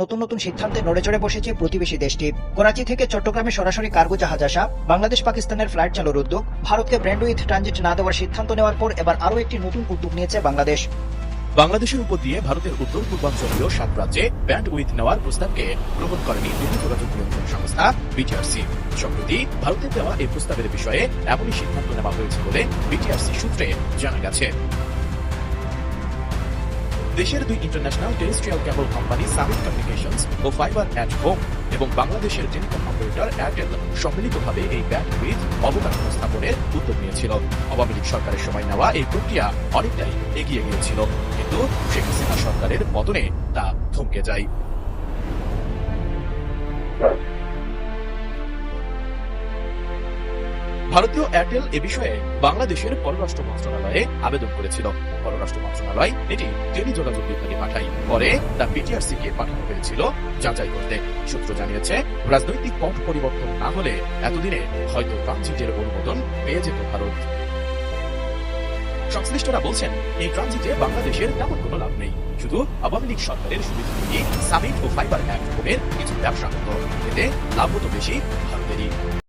নতুন নতুন সিদ্ধান্তে নড়েচড়ে বসেছে প্রতিবেশী দেশটি। করাচি থেকে চট্টগ্রামে সরাসরি কার্গো জাহাজ আসা, বাংলাদেশ পাকিস্তানের ফ্লাইট চালুর উদ্যোগ, ভারতকে ব্র্যান্ড উইথ ট্রানজিট না দেওয়ার সিদ্ধান্ত নেওয়ার পর এবার আরও একটি নতুন উদ্যোগ নিয়েছে বাংলাদেশ। বাংলাদেশের উপর দিয়ে ভারতের উত্তর পূর্বাঞ্চলীয় সাত রাজ্যে ব্যান্ড উইথ নেওয়ার প্রস্তাবকে গ্রহণ করেনি দিল্লি যোগাযোগ নিয়ন্ত্রণ সংস্থা বিটিআরসি। সম্প্রতি ভারতের দেওয়া এই প্রস্তাবের বিষয়ে এমনই সিদ্ধান্ত নেওয়া হয়েছে বলে বিটিআরসি সূত্রে জানা গেছে। দেশের দুই international terrestrial cable company Summit communication O fibre at home এবং বাংলাদেশের টেলিকম অপারেটর এয়ারটেল সম্মিলিতভাবে এই ব্যান্ড উইথ অবকাঠামো স্থাপনের উদ্যোগ নিয়েছিল। আওয়ামী লীগ সরকারের সময় নেওয়া এই প্রক্রিয়া অনেকটাই এগিয়ে গিয়েছিল। কিন্তু শেখ হাসিনা সরকারের পতনে তা থমকে যায়। ভারতীয় এয়ারটেল এ বিষয়ে বাংলাদেশের পররাষ্ট্র মন্ত্রণালয়ে আবেদন করেছিল। পররাষ্ট্র মন্ত্রণালয় এটি টেলিযোগাযোগ বিভাগে পাঠায়। পরে তা বিটিআরসি কে পাঠানো হয়েছিল যাচাই করতে। সূত্র জানিয়েছে, রাজনৈতিক পথ পরিবর্তন না হলে এতদিনে হয়তো ট্রানজিটের অনুমোদন পেয়ে যেত ভারত। সংশ্লিষ্টরা বলছেন, এই ট্রানজিটে বাংলাদেশের তেমন কোনো লাভ নেই। শুধু আওয়ামী লীগ সরকারের সুবিধা সামিট ও ফাইবার অ্যাক্ট হোমের কিছু ব্যবসা হতো। এতে লাভ হতো বেশি, ভারতেরই।